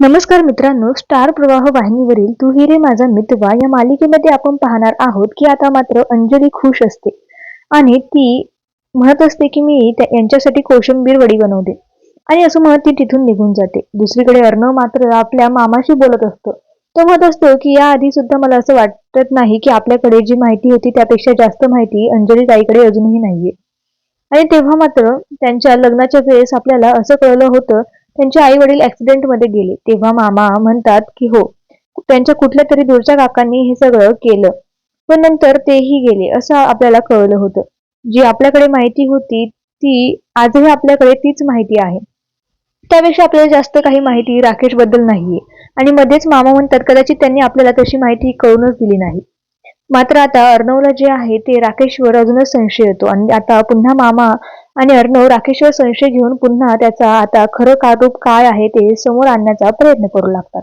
नमस्कार मित्रांनो स्टार प्रवाह वाहिनीवरील तू ही रे माझा मितवा या मालिकेमध्ये आपण पाहणार आहोत की आता मात्र अंजली खुश असते. आणि ती म्हणत असते की मी त्या- यांच्यासाठी कोशिंबीर वडी बनवते. आणि असं म्हणत ती तिथून निघून जाते. दुसरीकडे अर्णव मात्र आपल्या मामाशी बोलत असतो. तो म्हणत असतो की या आधी सुद्धा मला असं वाटत नाही की आपल्याकडे जी माहिती होती त्यापेक्षा जास्त माहिती अंजली ताईकडे अजूनही नाहीये. आणि तेव्हा मात्र त्यांच्या लग्नाच्या वेळेस आपल्याला असं कळलं होतं त्यांचे आई वडील ऍक्सिडेंटमध्ये गेले. तेव्हा मामा म्हणतात की हो त्यांच्या कुठल्या तरी दूरच्या काकांनी हे सगळं केलं. पण नंतर तेही गेले. असं आपल्याला कळलं होतं. जी आपल्याकडे माहिती होती ती आजही आपल्याकडे तीच माहिती आहे. त्यापेक्षा आपल्याला जास्त काही माहिती राकेशबद्दल नाहीये. आणि मध्येच मामा म्हणतात कदाचित त्यांनी आपल्याला तशी माहिती कळूनच दिली नाही. मात्र आता अर्णवला जे आहे ते राकेशवर अजूनच संशय येतो. आणि आता पुन्हा मामा आणि अर्णव राकेशवर संशय घेऊन पुन्हा त्याचा आता खरं कारूप काय आहे ते समोर आणण्याचा प्रयत्न करू लागतात.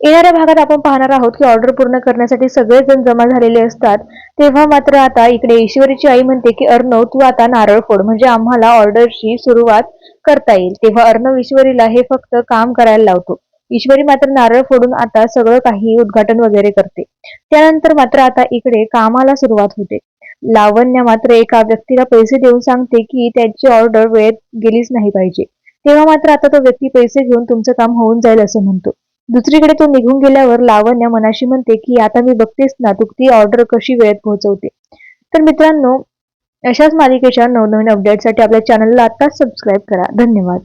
येणाऱ्या भागात आपण पाहणार आहोत की ऑर्डर पूर्ण करण्यासाठी सगळेजण जमा झालेले असतात. तेव्हा मात्र आता इकडे ईश्वरीची आई म्हणते की अर्णव तू आता नारळ फोड. म्हणजे आम्हाला ऑर्डरची सुरुवात करता येईल. तेव्हा अर्णव ईश्वरीला हे फक्त काम करायला लावतो. ईश्वरी मात्र नारळ फोडून आता सगळं काही उद्घाटन वगैरे करते. त्यानंतर मात्र आता इकडे कामाला सुरुवात होते. लावण्य मात्र एका व्यक्तीला पैसे देऊन सांगते की त्याची ऑर्डर वेळेत गेलीच नाही पाहिजे. तेव्हा मात्र आता तो व्यक्ती पैसे घेऊन तुमचं काम होऊन जाईल असं म्हणतो. दुसरीकडे तो निघून गेल्यावर लावण्य मनाशी म्हणते की आता मी बघतेस ना तू ती ऑर्डर कशी वेळेत पोहोचवते. तर मित्रांनो अशाच मालिकेच्या नवनवीन अपडेटसाठी आपल्या चॅनलला आताच सबस्क्राईब करा. धन्यवाद.